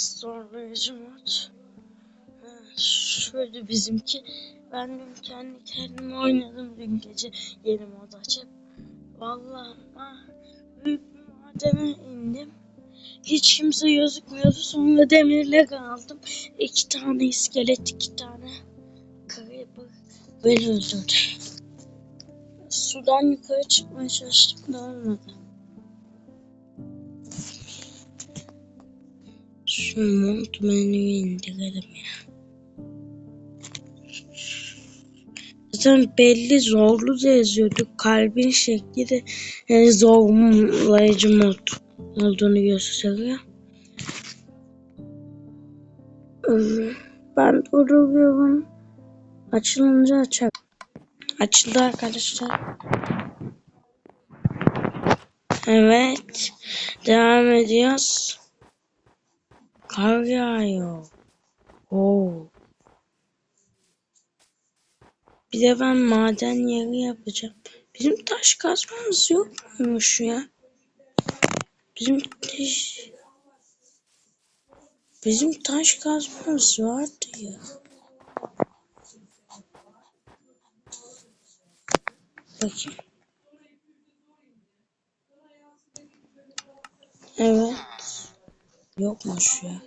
zorlayıcı mod. Şöyle bizimki. Ben dün kendi kendime oynadım dün gece yeni mod açıp. Vallahi ah, büyük bir madene indim. Hiç kimse gözükmüyordu. Sonra demirle kaldım. İki tane iskelet, iki tane creeper beni öldürdü. Sudan yukarı çıkmaya çalıştım da olmadı. Şu mont menüyü indirelim ya. Zaten belli zorlu da yazıyordu. Kalbin şekli de yani zorlayıcı mod olduğunu gösteriyor. Ben duruyorum. Açılınca açar. Açıldı arkadaşlar. Evet. Devam ediyoruz. Kar yağıyor. Oo. Bir de ben maden yeri yapacağım. Bizim taş kazmamız yok muymuş ya? Bizim taş... Bizim taş kazmamız vardı ya. Bakayım. Evet. Yokmuş ya.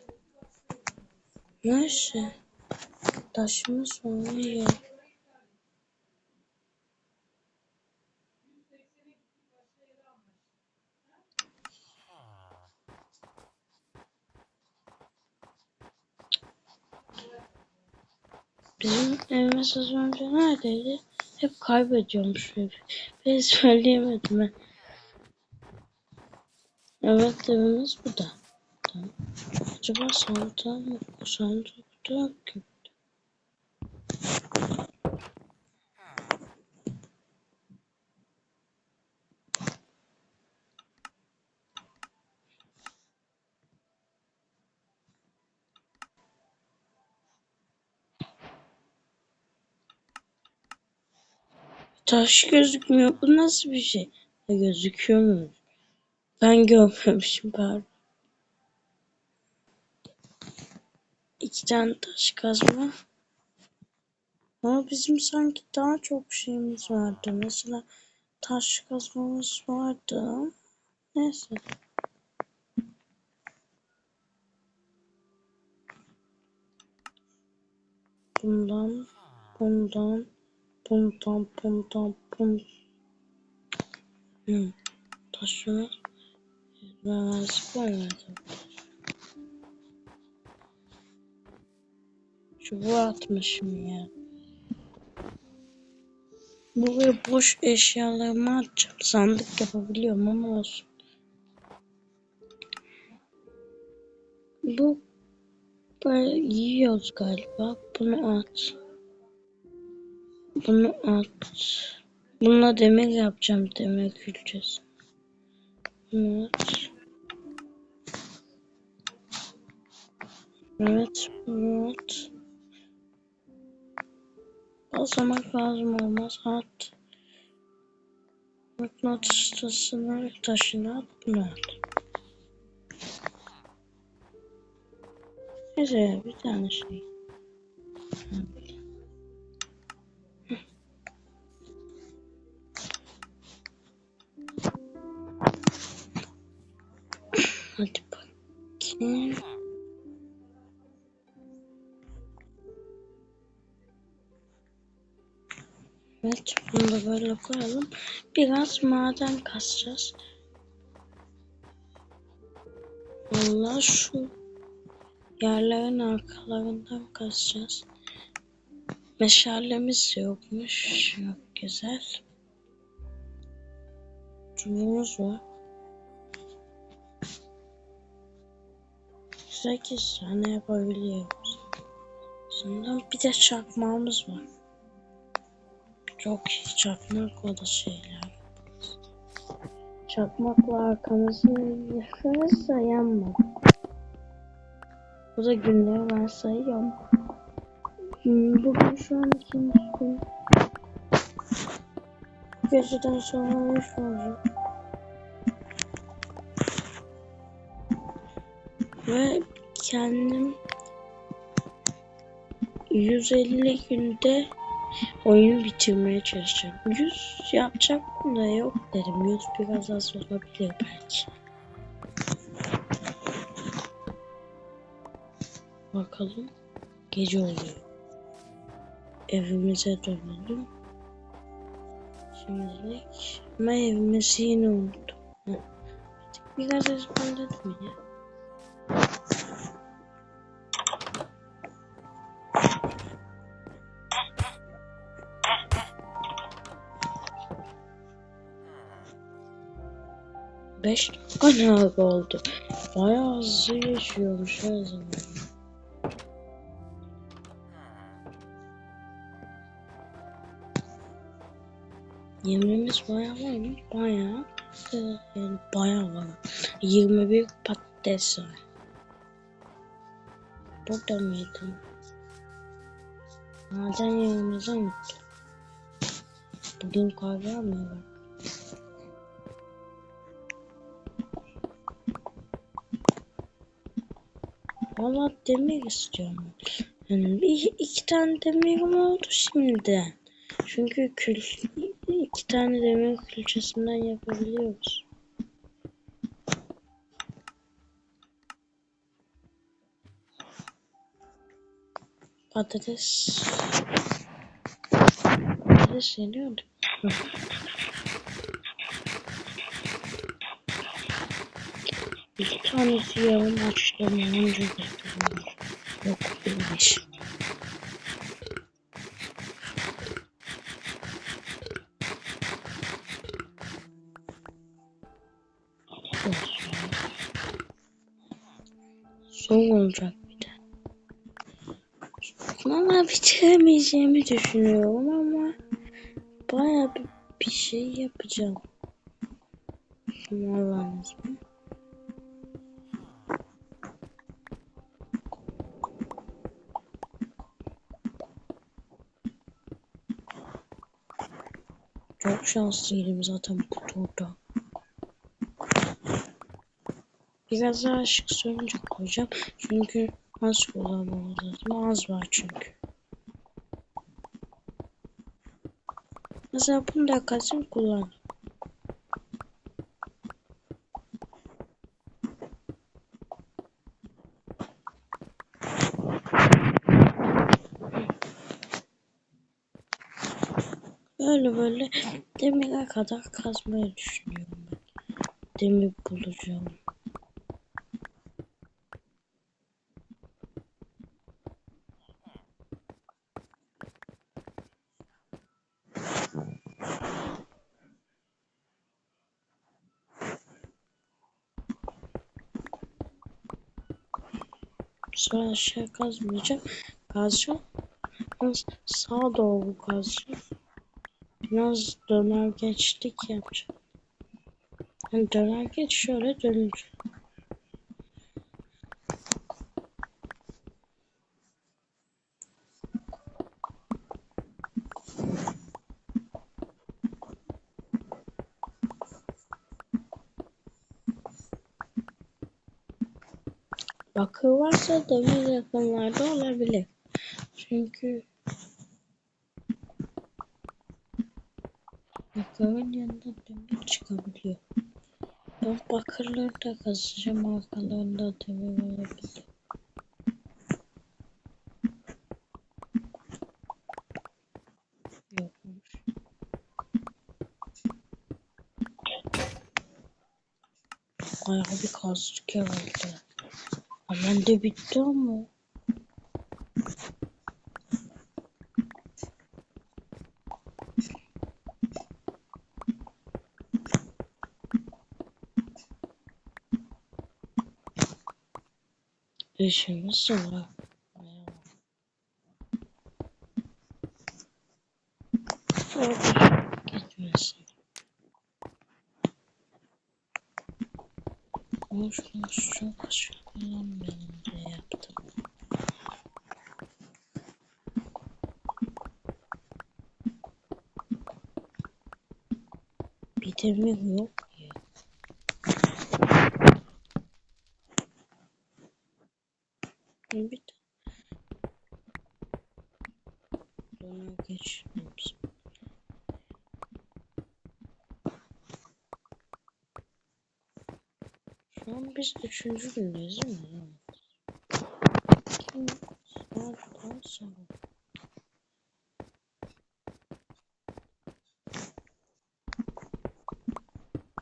Neyse. Taşımız var ya. Bizim evimiz az önce neredeydi? Hep kaybediyormuş evi. Ben söyleyemedim ben. Evet evimiz bu da. Tamam. Acaba sandığa mı? Sandıkta yok ki. Taş gözükmüyor. Bu nasıl bir şey? Ya gözüküyor mu? Ben görmemişim pardon. İki tane taş kazma. Ama bizim sanki daha çok şeyimiz vardı. Mesela taş kazmamız vardı. Neyse. Bundan, bundan, bundan, bundan, bundan. Hmm. Taşını vermezlik vermedim. Çubuğu atmışım ya. Buraya boş eşyalarımı atacağım. Sandık yapabiliyorum ama olsun. Bu yiyoruz galiba. Bunu at. Bunu at. Bununla demir yapacağım demir külçesi. Bunu at. Evet bunu at. Basamak lazım olmaz. At. Mıknatıs taşını, taşını at. Bunu at. Neyse bir tane şey. Hadi bakayım. Böyle koyalım. Biraz maden kasacağız. Vallahi şu yerlerin arkalarından kasacağız. Meşalemiz yokmuş. Yok güzel. Çubuğumuz var. 8 tane yapabiliyoruz. Sonra bir de çakmağımız var. Çok iyi çakmak o da şeyler. Çakmakla arkamızı yakarsa yanma. Bu da günleri ben sayıyorum. Hmm, Bugün şu an ikinci gün. Geceden sonra üç olacak. Ve kendim 150 günde oyunu bitirmeye çalışacağım. 100 yapacaktım da yok dedim. 100 biraz az olabilir belki. Bakalım. Gece oluyor. Evimize dönelim. Şimdilik. Ama evimizi yine unuttum. Biraz ezberledim ya. Abi oldu? Bayağı hızlı geçiyormuş her zaman. Yemeğimiz bayağı var mı? Bayağı. Yani bayağı var. 21 patates var. Burada mıydı? Maden yerimizi unuttum. Bugün kahve almıyorlar. Valla demir istiyorum. Yani bir, iki tane demirim oldu şimdi. Çünkü kül, iki tane demir külçesinden yapabiliyoruz. Patates. Patates yeniyordu. İki tanesi yarım açtım. Önce göstereyim. Yok bilmiş. Son olacak bir de. Ama bitiremeyeceğimi düşünüyorum ama baya bir, şey yapacağım. Allah'ın ismi. Çok şanslıydım zaten bu turda. Biraz daha ışık sönünce koyacağım. Çünkü az kullanmamız lazım. Az var çünkü. Mesela bunu da kalsın kullan. Böyle böyle demire kadar kazmayı düşünüyorum ben. Demir bulacağım. Sonra aşağı kazmayacağım. Kazacağım. Sağa doğru kazacağım. Biraz döner geçtik yapacağım. Yani döner geç şöyle dönünce. Bakır varsa demir yakınlarda olabilir. Çünkü bakırın yanında demir çıkabiliyor. Ben bakırları da kazacağım arkalarında demir olabilir. Bayağı bir kazdık herhalde. Hemen de bitti ama. Bayağı. Orada gitmesin. Şunu çok aşağı kullanmayalım diye yaptım. Bir demir yok ya. Bir de Buna geç. Şu an biz üçüncü gündeyiz değil mi? Kim? Nereden sonra?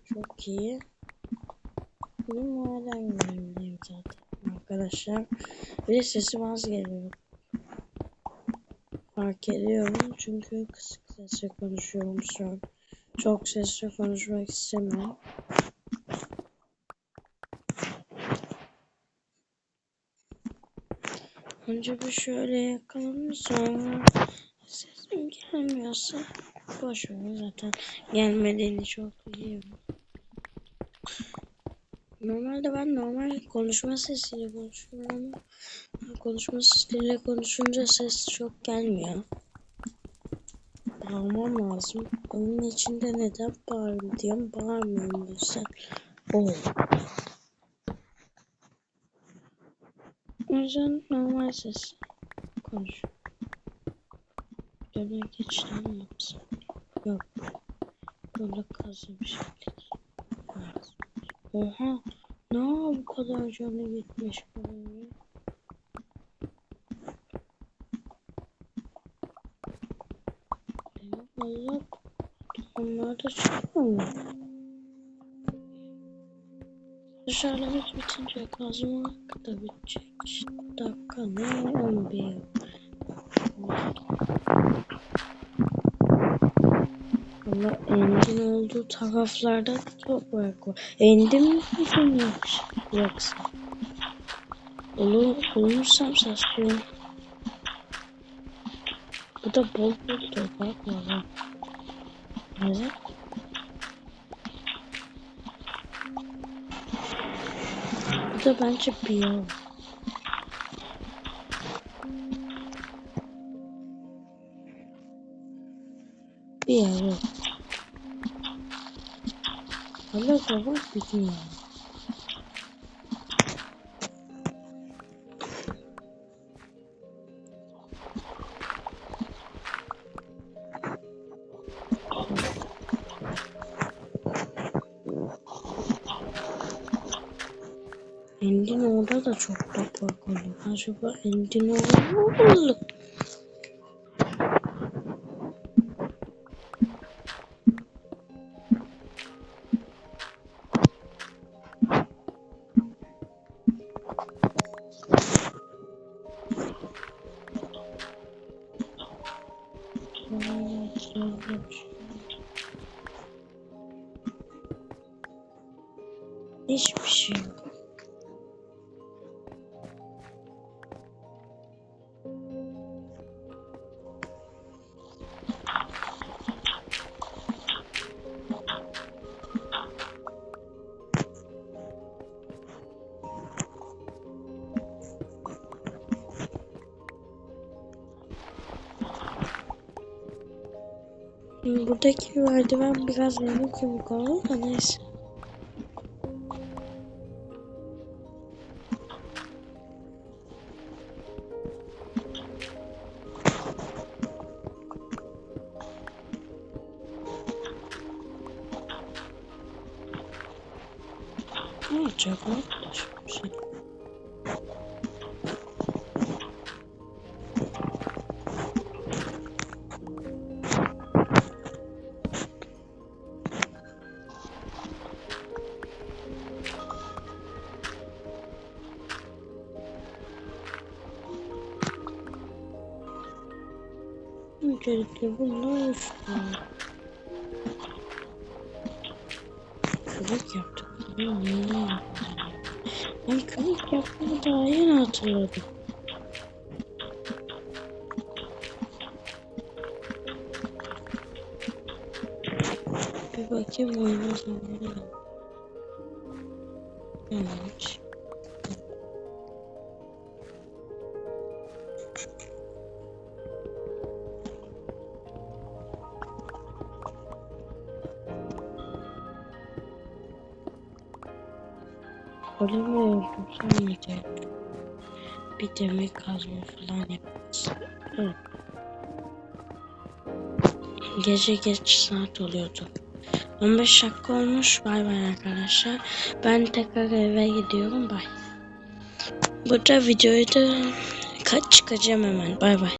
Çok iyi. Benim maden günümdeyim zaten arkadaşlar. Bir de sesim az geliyor. Fark ediyorum çünkü kısık sesle konuşuyorum şu an. Çok sesle konuşmak istemiyorum. Önce bir şöyle yakalım sonra sesim gelmiyorsa boş ver zaten gelmediğini çok iyi. Normalde ben normal konuşma sesiyle konuşuyorum konuşma sesiyle konuşunca ses çok gelmiyor. Bağırmam lazım. Onun içinde neden bağırıyorum diyorum. Bağırmıyorum o yüzden. Oh. O yüzden normal ses konuş. Döne geçten mi? Yok. Böyle kazı bir şeylik. Oha. Ne bu kadar canı gitmiş. Benim Allah onlar da çıkmıyor? Dışarıda bitince kazmak da bitecek. Dakika ne 11. Ama endin olduğu taraflarda toprak var. Endin mi buldun yoksa? Onu bulursam saçıyorum. Bu da bol bol toprak var. ha. Evet. Bu da bence biyom. Bir yer yok. Hala kabak bitmiyor. Endin orada da çok toprak oluyor. Acaba Endin orada mı olur? Hiçbir şey yok. Buradaki merdiven biraz yamuk oldu da neyse. Ne olacak arkadaşım? Bir şey. Öncelikle bunlar üç tane. Kılık yaptık. Ben kılık yapmayı daha yeni hatırladım. Bir bakayım oyuna zamanı. Evet. Öyle mi öldüm? Sen miydin? bir demir kazma falan yaparız. Gece geç saat oluyordu. 15 dakika olmuş. Bay bay arkadaşlar. Ben tekrar eve gidiyorum. Bay. Burada videoyu da kaç çıkacağım hemen. Bay bay.